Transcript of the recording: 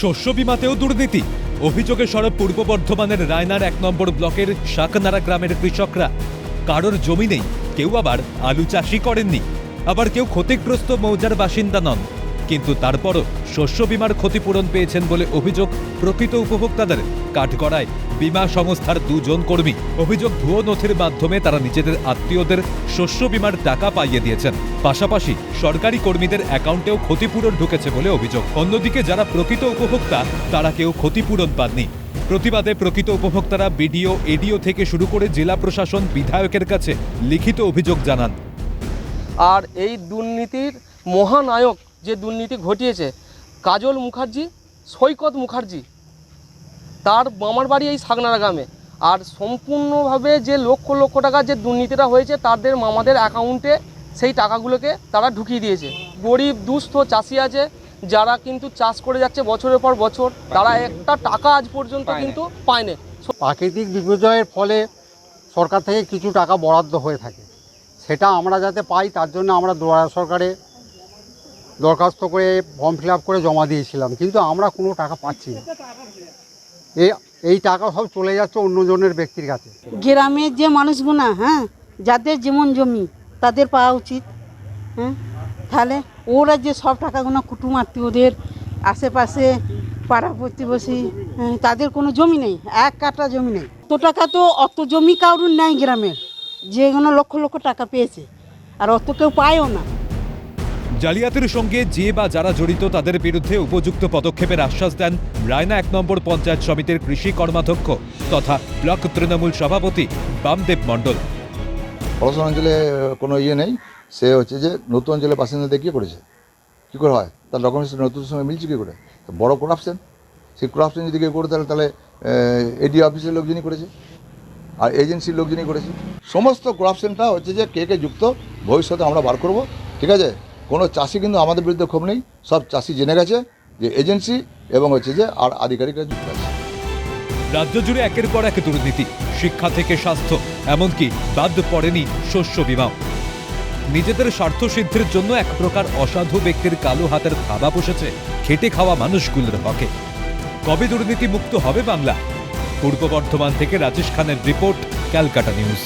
শস্য বিমাতেও দুর্নীতি। অভিযোগে সরব পূর্ব বর্ধমানের রায়নার এক নম্বর ব্লকের শাকনারা গ্রামের কৃষকরা, কারোর জমি নেই, কেউ আবার আলু চাষই করেননি। আবার কেউ ক্ষতিগ্রস্ত মৌজার বাসিন্দা নন। কিন্তু তারপরও শস্য বিমার ক্ষতিপূরণ পেয়েছেন বলে অভিযোগ প্রকৃত উপভোক্তাদের। কাঠগড়ায় বিমা সংস্থার দুজন কর্মী। অভিযোগ ভুয়ো নথির মাধ্যমে তারা নিজেদের আত্মীয়দের শস্য বিমার টাকা পাইয়ে দিয়েছেন। পাশাপাশি সরকারি কর্মীদের অ্যাকাউন্টেও ক্ষতিপূরণ ঢুকেছে বলে অভিযোগ। অন্যদিকে যারা প্রকৃত উপভোক্তা, তারা কেউ ক্ষতিপূরণ পাননি। প্রতিবাদে প্রকৃত উপভোক্তারা বিডিও, এডিও থেকে শুরু করে জেলা প্রশাসন, বিধায়কের কাছে লিখিত অভিযোগ জানান। আর এই দুর্নীতির মহানায়ক যে দুর্নীতি ঘটিয়েছে কাজল মুখার্জি সৈকত মুখার্জি তার মামার বাড়ি এই সাগনারা গ্রামে। আর সম্পূর্ণভাবে যে লক্ষ লক্ষ টাকার যে দুর্নীতিটা হয়েছে তাদের মামাদের অ্যাকাউন্টে সেই টাকাগুলোকে তারা ঢুকিয়ে দিয়েছে। গরিব দুস্থ চাষি আছে যারা কিন্তু চাষ করে যাচ্ছে বছরের পর বছর তারা একটা টাকা আজ পর্যন্ত কিন্তু পায়নি। প্রাকৃতিক বিপর্যয়ের ফলে সরকার থেকে কিছু টাকা বরাদ্দ হয়ে থাকে। সেটা আমরা যাতে পাই তার জন্য আমরা দুয়ারা সরকারে দরখাস্ত করে ফর্ম ফিল করে জমা দিয়েছিলাম কিন্তু আমরা কোনো টাকা পাচ্ছি না। এই এই টাকা সব চলে যাচ্ছে অন্যজনের ব্যক্তির কাছে। গ্রামের যে মানুষগুলো হ্যাঁ যাদের যেমন জমি তাদের পাওয়া উচিত হ্যাঁ। তাহলে ওরা যে সব টাকাগুলো কুটুম আত্মীয়দের আশেপাশে পাড়া প্রতিবেশী হ্যাঁ, তাদের কোনো জমি নেই এক কাটা জমি নেই। তো টাকা তো অত জমি কারুর নেই গ্রামের যেগুলো লক্ষ লক্ষ টাকা পেয়েছে আর অত কেউ পায়ও না। জালিয়াতির সঙ্গে যে বা যারা জড়িত তাদের বিরুদ্ধে উপযুক্ত পদক্ষেপের আশ্বাস দেন রায়না এক নম্বর পঞ্চায়েত সমিতির কৃষি কর্মাধ্যক্ষ তথা ব্লক তৃণমূল সভাপতি বামদেব মণ্ডল। অঞ্চলে কোনো ইয়ে নেই। সে হচ্ছে যে নতুন অঞ্চলের বাসিন্দাদের কি করেছে কী করে হয়? তার ডকুমেন্টস নতুন সঙ্গে মিলছে কী করে? বড় করাপশন সেই করাপশন যদি কেউ করে, তাহলে তাহলে এডি অফিসের লোকজনই করেছে। আর এজেন্সির লোকজনই করেছে। সমস্ত করাপশনটা হচ্ছে যে কে কে যুক্ত, ভবিষ্যতে আমরা বার করব। ঠিক আছে? কোনো চাষি কিন্তু আমাদের বিরুদ্ধে ক্ষোভ নেই। সব চাষি জেনে গেছে যে এজেন্সি এবং হচ্ছে যে আর আধিকারিকরা যুক্ত আছে। রাজ্য জুড়ে একের পর এক দুর্নীতি, শিক্ষা থেকে স্বাস্থ্য, এমনকি বাদ পড়েনি শস্য বিমাও। নিজেদের স্বার্থ সিদ্ধির জন্য এক প্রকার অসাধু ব্যক্তির কালো হাতের থাবা বসেছে খেটে খাওয়া মানুষগুলোর হকে। কবে দুর্নীতি মুক্ত হবে বাংলা? পূর্ব বর্ধমান থেকে রাজেশ খানের রিপোর্ট, ক্যালকাটা নিউজ।